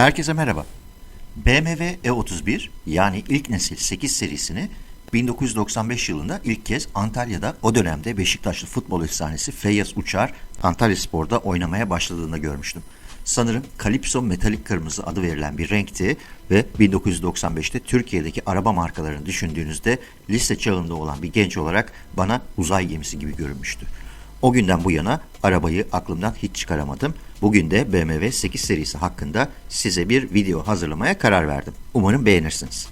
Herkese merhaba. BMW E31 yani ilk nesil 8 serisini 1995 yılında ilk kez Antalya'da o dönemde Beşiktaşlı futbol efsanesi Feyyaz Uçar Antalya Spor'da oynamaya başladığında görmüştüm. Sanırım Calypso metalik kırmızı adı verilen bir renkti ve 1995'te Türkiye'deki araba markalarını düşündüğünüzde lise çağında olan bir genç olarak bana uzay gemisi gibi görünmüştü. O günden bu yana arabayı aklımdan hiç çıkaramadım. Bugün de BMW 8 serisi hakkında size bir video hazırlamaya karar verdim. Umarım beğenirsiniz.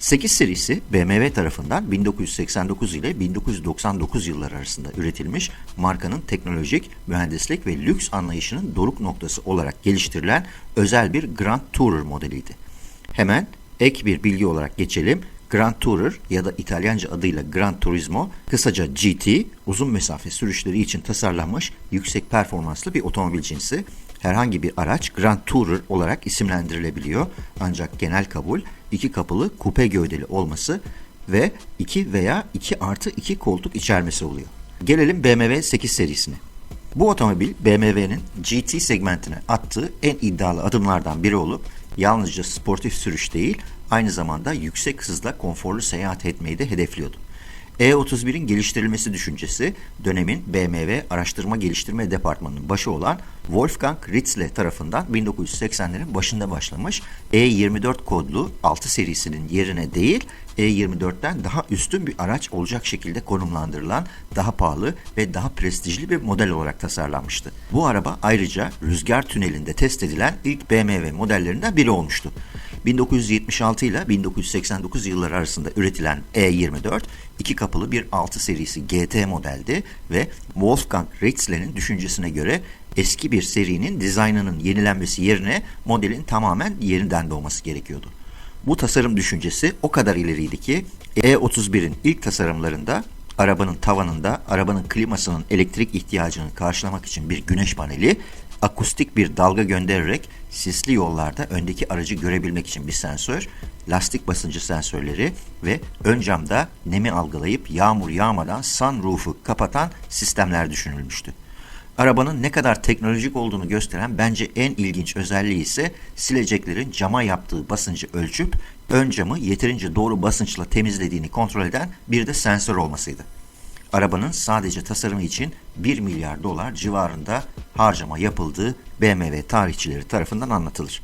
...8 serisi BMW tarafından 1989 ile 1999 yılları arasında üretilmiş... ...markanın teknolojik, mühendislik ve lüks anlayışının doruk noktası olarak geliştirilen... ...özel bir Grand Tourer modeliydi. Hemen ek bir bilgi olarak geçelim. Grand Tourer ya da İtalyanca adıyla Gran Turismo, kısaca GT, uzun mesafe sürüşleri için tasarlanmış yüksek performanslı bir otomobil cinsi. Herhangi bir araç Grand Tourer olarak isimlendirilebiliyor. Ancak genel kabul iki kapılı kupe gövdeli olması ve 2 veya 2 artı 2 koltuk içermesi oluyor. Gelelim BMW 8 serisine. Bu otomobil BMW'nin GT segmentine attığı en iddialı adımlardan biri olup yalnızca sportif sürüş değil, aynı zamanda yüksek hızla konforlu seyahat etmeyi de hedefliyordu. E31'in geliştirilmesi düşüncesi dönemin BMW Araştırma Geliştirme Departmanı'nın başı olan Wolfgang Ritzle tarafından 1980'lerin başında başlamış E24 kodlu 6 serisinin yerine değil E24'ten daha üstün bir araç olacak şekilde konumlandırılan daha pahalı ve daha prestijli bir model olarak tasarlanmıştı. Bu araba ayrıca rüzgar tünelinde test edilen ilk BMW modellerinden biri olmuştu. 1976 ile 1989 yılları arasında üretilen E24 iki kapılı bir 6 serisi GT modeldi ve Wolfgang Ritzle'nin düşüncesine göre eski bir serinin dizaynının yenilenmesi yerine modelin tamamen yeniden doğması gerekiyordu. Bu tasarım düşüncesi o kadar ileriydi ki E31'in ilk tasarımlarında arabanın tavanında arabanın klimasının elektrik ihtiyacını karşılamak için bir güneş paneli, akustik bir dalga göndererek sisli yollarda öndeki aracı görebilmek için bir sensör, lastik basıncı sensörleri ve ön camda nemi algılayıp yağmur yağmadan sunroof'u kapatan sistemler düşünülmüştü. Arabanın ne kadar teknolojik olduğunu gösteren bence en ilginç özelliği ise sileceklerin cama yaptığı basıncı ölçüp ön camı yeterince doğru basınçla temizlediğini kontrol eden bir de sensör olmasıydı. Arabanın sadece tasarımı için 1 milyar dolar civarında harcama yapıldığı BMW tarihçileri tarafından anlatılır.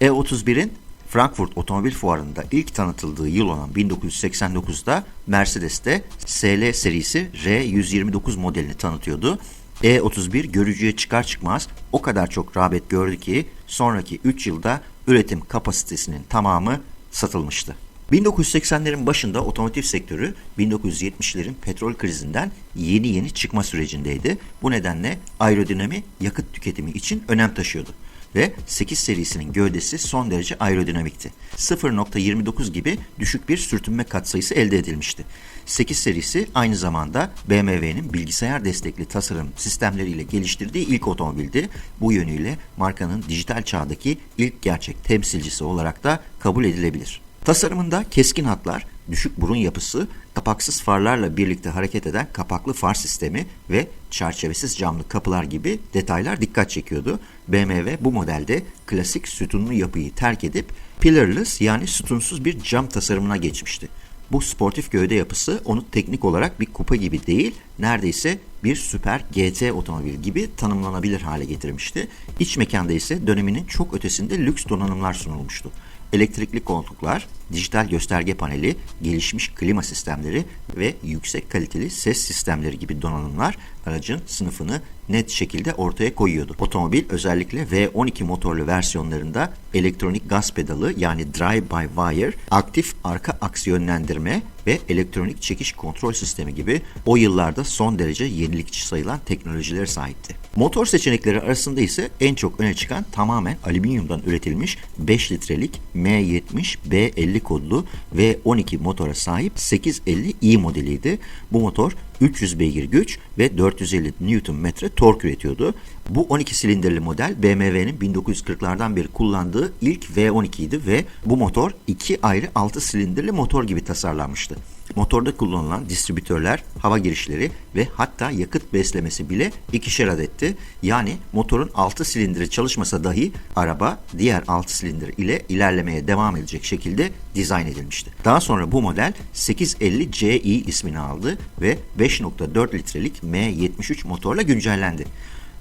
E31'in Frankfurt Otomobil Fuarı'nda ilk tanıtıldığı yıl olan 1989'da Mercedes'te SL serisi R129 modelini tanıtıyordu. E31 görücüye çıkar çıkmaz o kadar çok rağbet gördü ki sonraki 3 yılda üretim kapasitesinin tamamı satılmıştı. 1980'lerin başında otomotiv sektörü 1970'lerin petrol krizinden yeni yeni çıkma sürecindeydi. Bu nedenle aerodinami yakıt tüketimi için önem taşıyordu ve 8 serisinin gövdesi son derece aerodinamikti. 0.29 gibi düşük bir sürtünme katsayısı elde edilmişti. 8 serisi aynı zamanda BMW'nin bilgisayar destekli tasarım sistemleriyle geliştirdiği ilk otomobildi. Bu yönüyle markanın dijital çağdaki ilk gerçek temsilcisi olarak da kabul edilebilir. Tasarımında keskin hatlar, düşük burun yapısı, kapaksız farlarla birlikte hareket eden kapaklı far sistemi ve çerçevesiz camlı kapılar gibi detaylar dikkat çekiyordu. BMW bu modelde klasik sütunlu yapıyı terk edip pillarless yani sütunsuz bir cam tasarımına geçmişti. Bu sportif gövde yapısı onu teknik olarak bir kupa gibi değil, neredeyse bir süper GT otomobil gibi tanımlanabilir hale getirmişti. İç mekanda ise döneminin çok ötesinde lüks donanımlar sunulmuştu elektrikli koltuklar, dijital gösterge paneli, gelişmiş klima sistemleri ve yüksek kaliteli ses sistemleri gibi donanımlar aracın sınıfını net şekilde ortaya koyuyordu. Otomobil özellikle V12 motorlu versiyonlarında elektronik gaz pedalı yani drive-by-wire, aktif arka aks yönlendirme ve elektronik çekiş kontrol sistemi gibi o yıllarda son derece yenilikçi sayılan teknolojilere sahipti. Motor seçenekleri arasında ise en çok öne çıkan tamamen alüminyumdan üretilmiş 5 litrelik M70 B50 kodlu V12 motora sahip 850i modeliydi. Bu motor 300 beygir güç ve 450 Nm tork üretiyordu. Bu 12 silindirli model BMW'nin 1940'lardan beri kullandığı ilk V12 idi ve bu motor iki ayrı 6 silindirli motor gibi tasarlanmıştı. Motorda kullanılan distribütörler, hava girişleri ve hatta yakıt beslemesi bile ikişer adetti. Yani motorun 6 silindiri çalışmasa dahi araba diğer 6 silindir ile ilerlemeye devam edecek şekilde dizayn edilmişti. Daha sonra bu model 850 CI ismini aldı ve 5.4 litrelik M73 motorla güncellendi.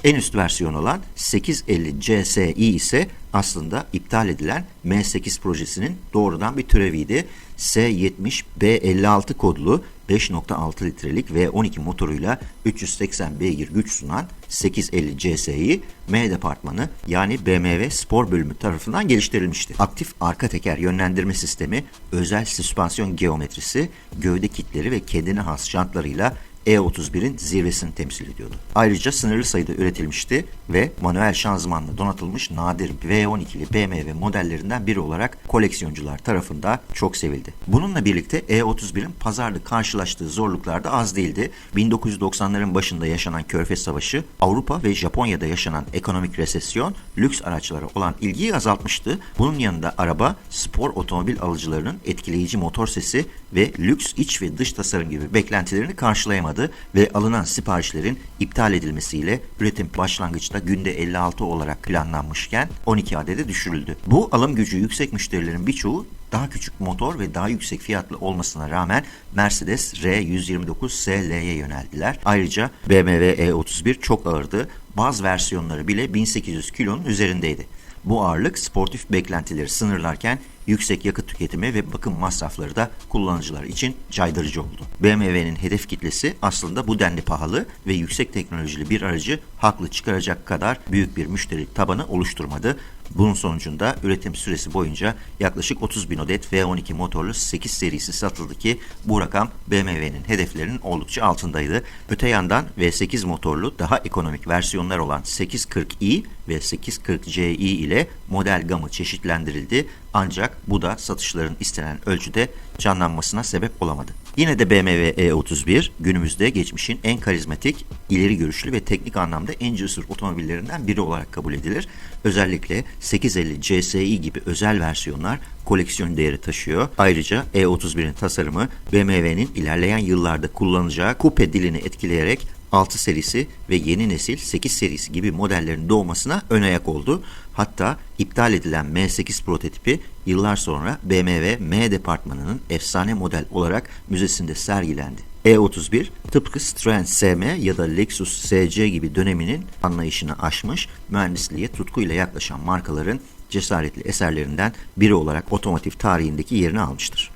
En üst versiyon olan 850 CSI ise aslında iptal edilen M8 projesinin doğrudan bir türeviydi. S70 B56 kodlu 5.6 litrelik V12 motoruyla 380 beygir güç sunan 850 CSI M departmanı yani BMW spor bölümü tarafından geliştirilmişti. Aktif arka teker yönlendirme sistemi, özel süspansiyon geometrisi, gövde kitleri ve kendine has jantlarıyla E31'in zirvesini temsil ediyordu. Ayrıca sınırlı sayıda üretilmişti ve manuel şanzımanla donatılmış nadir V12'li BMW modellerinden biri olarak koleksiyoncular tarafından çok sevildi. Bununla birlikte E31'in pazarda karşılaştığı zorluklar da az değildi. 1990'ların başında yaşanan Körfez Savaşı, Avrupa ve Japonya'da yaşanan ekonomik resesyon lüks araçlara olan ilgiyi azaltmıştı. Bunun yanında araba, spor otomobil alıcılarının etkileyici motor sesi ve lüks iç ve dış tasarım gibi beklentilerini karşılayamadı ve alınan siparişlerin iptal edilmesiyle üretim başlangıçta günde 56 olarak planlanmışken 12 adede düşürüldü. Bu alım gücü yüksek müşterilerin birçoğu daha küçük motor ve daha yüksek fiyatlı olmasına rağmen Mercedes R129 SL'ye yöneldiler. Ayrıca BMW E31 çok ağırdı. Bazı versiyonları bile 1800 kilonun üzerindeydi. Bu ağırlık sportif beklentileri sınırlarken yüksek yakıt tüketimi ve bakım masrafları da kullanıcılar için caydırıcı oldu. BMW'nin hedef kitlesi aslında bu denli pahalı ve yüksek teknolojili bir aracı haklı çıkaracak kadar büyük bir müşteri tabanı oluşturmadı. Bunun sonucunda üretim süresi boyunca yaklaşık 30 bin adet V12 motorlu 8 serisi satıldı ki bu rakam BMW'nin hedeflerinin oldukça altındaydı. Öte yandan V8 motorlu daha ekonomik versiyonlar olan 840i ve 840ci ile model gamı çeşitlendirildi ancak bu da satışların istenen ölçüde canlanmasına sebep olamadı. Yine de BMW E31 günümüzde geçmişin en karizmatik, ileri görüşlü ve teknik anlamda en cesur otomobillerinden biri olarak kabul edilir. Özellikle 850 CSI gibi özel versiyonlar koleksiyon değeri taşıyor. Ayrıca E31'in tasarımı BMW'nin ilerleyen yıllarda kullanacağı kupe dilini etkileyerek 6 serisi ve yeni nesil 8 serisi gibi modellerin doğmasına ön ayak oldu. Hatta iptal edilen M8 prototipi yıllar sonra BMW M departmanının efsane model olarak müzesinde sergilendi. E31 tıpkı Citroen SM ya da Lexus SC gibi döneminin anlayışını aşmış, mühendisliğe tutkuyla yaklaşan markaların cesaretli eserlerinden biri olarak otomotiv tarihindeki yerini almıştır.